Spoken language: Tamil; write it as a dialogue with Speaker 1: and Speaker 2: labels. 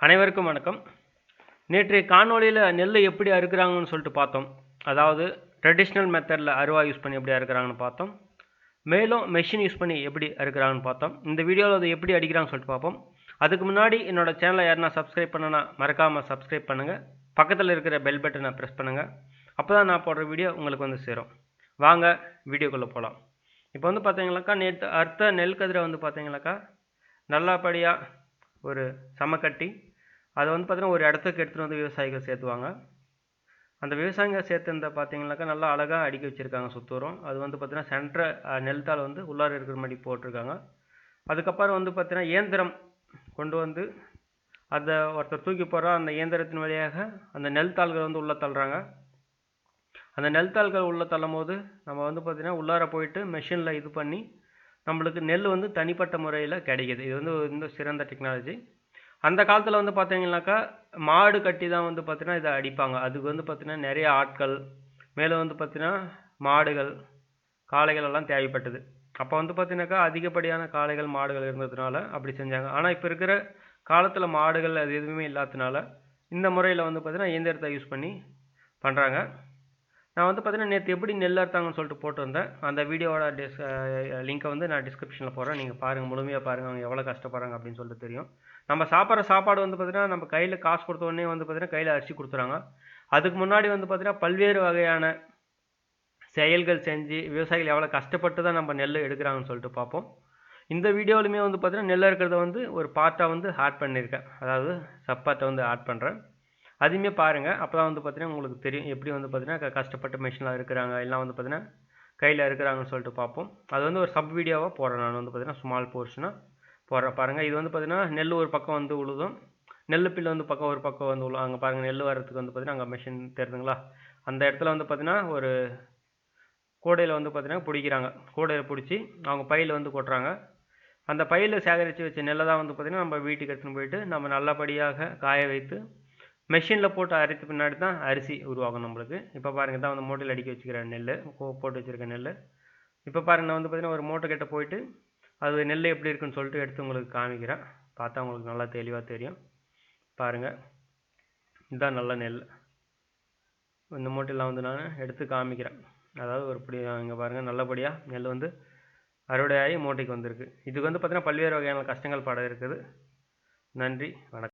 Speaker 1: அனைவருக்கும் வணக்கம். நேற்று காணொளியில் நெல் எப்படி அறுக்கிறாங்கன்னு சொல்லிட்டு பார்த்தோம். அதாவது ட்ரெடிஷ்னல் மெத்தடில் அருவா யூஸ் பண்ணி எப்படி அறுக்கிறாங்கன்னு பார்த்தோம். மேலும் மெஷின் யூஸ் பண்ணி எப்படி அறுக்கிறாங்கன்னு பார்த்தோம். இந்த வீடியோவில் அதை எப்படி அடிக்கிறாங்கன்னு சொல்லிட்டு பார்ப்போம். அதுக்கு முன்னாடி என்னோட சேனலை யாருன்னா சப்ஸ்கிரைப் பண்ணனா மறக்காமல் சப்ஸ்கிரைப் பண்ணுங்கள் பக்கத்தில் இருக்கிற பெல் பட்டனை ப்ரெஸ் பண்ணுங்கள் அப்போ தான் நான் போடுற வீடியோ உங்களுக்கு வந்து சேரும். வாங்க வீடியோக்குள்ளே போகலாம் இப்போ வந்து பார்த்தீங்களாக்கா நேற்று அர்த்த நெல் கதிரை வந்து பார்த்தீங்களாக்கா நல்லபடியாக ஒரு சம கட்டி. அதை வந்து பார்த்தீங்கன்னா ஒரு இடத்துக்கு எடுத்துகிட்டு வந்து விவசாயிகள் சேர்த்துவாங்க. அந்த விவசாயிங்க சேர்த்துருந்த பார்த்தீங்கன்னாக்கா நல்லா அழகாக அடுக்கி வச்சுருக்காங்க சுத்தூரம். அது வந்து பார்த்தீங்கன்னா சென்ற நெல் தாள் வந்து உள்ளார இருக்கிற மாதிரி போட்டிருக்காங்க. அதுக்கப்புறம் வந்து பார்த்தீங்கன்னா இயந்திரம் கொண்டு வந்து அதை ஒருத்தர் தூக்கி போடுறா அந்த இயந்திரத்தின் வழியாக அந்த நெல் தாள்கள் வந்து உள்ளே தள்ளுறாங்க. அந்த நெல் தாள்கள் உள்ளே தள்ளும் போது நம்ம வந்து பார்த்திங்கன்னா உள்ளார போயிட்டு மெஷினில் இது பண்ணி நம்மளுக்கு நெல் வந்து தனிப்பட்ட முறையில் கிடைக்கிது. இது வந்து இந்த சிறந்த டெக்னாலஜி அந்த காலத்தில் வந்து பார்த்தீங்கன்னாக்கா மாடு கட்டி தான் வந்து பார்த்தீங்கன்னா இதை அடிப்பாங்க. அதுக்கு வந்து பார்த்தீங்கன்னா நிறைய ஆட்கள் மேலே வந்து பார்த்தீங்கன்னா மாடுகள் காளைகள் எல்லாம் தேவைப்பட்டது. அப்போ வந்து பார்த்தீங்கன்னாக்கா அதிகப்படியான காளைகள் மாடுகள் இருந்ததுனால அப்படி செஞ்சாங்க. ஆனால் இப்போ இருக்கிற காலத்தில் மாடுகள் அது எதுவுமே இல்லாததுனால இந்த முறையில் வந்து பார்த்தீங்கன்னா இயந்திரத்தை யூஸ் பண்ணி பண்ணுறாங்க நான் வந்து பார்த்தீங்கன்னா நேற்று எப்படி நெல் அறுத்தாங்கன்னு சொல்லிட்டு போட்டிருந்தேன். அந்த வீடியோவோட டிஸ் லிங்க்கை வந்து நான் டிஸ்கிரிப்ஷனில் போடுறேன். நீங்கள் பாருங்கள் முழுமையாக பாருங்கள் அவங்க எவ்வளோ கஷ்டப்படுறாங்க அப்படின்னு சொல்லிட்டு தெரியும். நம்ம சாப்பிட்ற சாப்பாடு வந்து பார்த்தீங்கன்னா நம்ம கையில் காசு கொடுத்த உடனே வந்து பார்த்தீங்கன்னா கையில் அரிசி கொடுத்துறாங்க. அதுக்கு முன்னாடி வந்து பார்த்தீங்கன்னா பல்வேறு வகையான செயல்கள் செஞ்சு விவசாயிகள் எவ்வளோ கஷ்டப்பட்டு தான் நம்ம நெல் எடுக்கிறாங்கன்னு சொல்லிட்டு பார்ப்போம். இந்த வீடியோவிலுமே வந்து பார்த்தீங்கன்னா நெல் இருக்கிறத வந்து ஒரு பார்ட்டாக வந்து ஆட் பண்ணியிருக்கேன். அதாவது சப்பாத்தை வந்து ஆட் பண்ணுறேன் அதையுமே பாருங்கள் அப்போ தான் வந்து பார்த்தீங்கன்னா உங்களுக்கு தெரியும். எப்படி வந்து பார்த்தீங்கன்னா கஷ்டப்பட்டு மிஷினில் இருக்கிறாங்க எல்லாம் வந்து பார்த்தீங்கன்னா கையில் இருக்கிறாங்கன்னு சொல்லிட்டு பார்ப்போம். அது வந்து ஒரு சப் வீடியோவாக போடுறேன் நான் வந்து பார்த்தீங்கன்னா ஸ்மால் போர்ஷனாக போடுறேன். பாருங்கள் இது வந்து பார்த்தீங்கன்னா நெல் ஒரு பக்கம் வந்து உழுதும் நெல் பில்லு வந்து பக்கம் ஒரு பக்கம் வந்து உழுவும். அங்கே பாருங்கள் நெல் வரதுக்கு வந்து பார்த்தீங்கன்னா அங்கே மிஷின் தெரியுதுங்களா? அந்த இடத்துல வந்து பார்த்தீங்கன்னா ஒரு கூடையில் வந்து பார்த்தீங்கன்னா பிடிக்கிறாங்க. கூடையில் பிடிச்சி அவங்க பையில் வந்து கொட்டுறாங்க. அந்த பையில் சேகரித்து வச்ச நெல்லை தான் வந்து பார்த்திங்கன்னா நம்ம வீட்டுக்கு எடுத்துன்னு போயிட்டு நம்ம நல்லபடியாக காய வைத்து மெஷினில் போட்டு அரைத்து பின்னாடி தான் அரிசி உருவாகும் நம்மளுக்கு. இப்போ பாருங்கள் தான் வந்து மூட்டையில் அடிக்க வச்சுக்கிற நெல் போட்டு வச்சுருக்க நெல் இப்போ பாருங்கள் நான் வந்து பார்த்திங்கன்னா ஒரு மூட்டை கிட்ட போயிட்டு அது நெல் எப்படி இருக்குன்னு சொல்லிட்டு எடுத்து உங்களுக்கு காமிக்கிறேன். பார்த்தா உங்களுக்கு நல்லா தெளிவாக தெரியும். பாருங்கள் இதுதான் நல்ல நெல். இந்த மூட்டையெல்லாம் வந்து நான் எடுத்து காமிக்கிறேன். அதாவது ஒரு படி இங்கே பாருங்கள் நல்லபடியாக நெல் வந்து அறுவடையாகி மூட்டைக்கு வந்திருக்கு. இதுக்கு வந்து பார்த்திங்கன்னா பல்வேறு வகையான கஷ்டங்கள் பட இருக்குது. நன்றி வணக்கம்.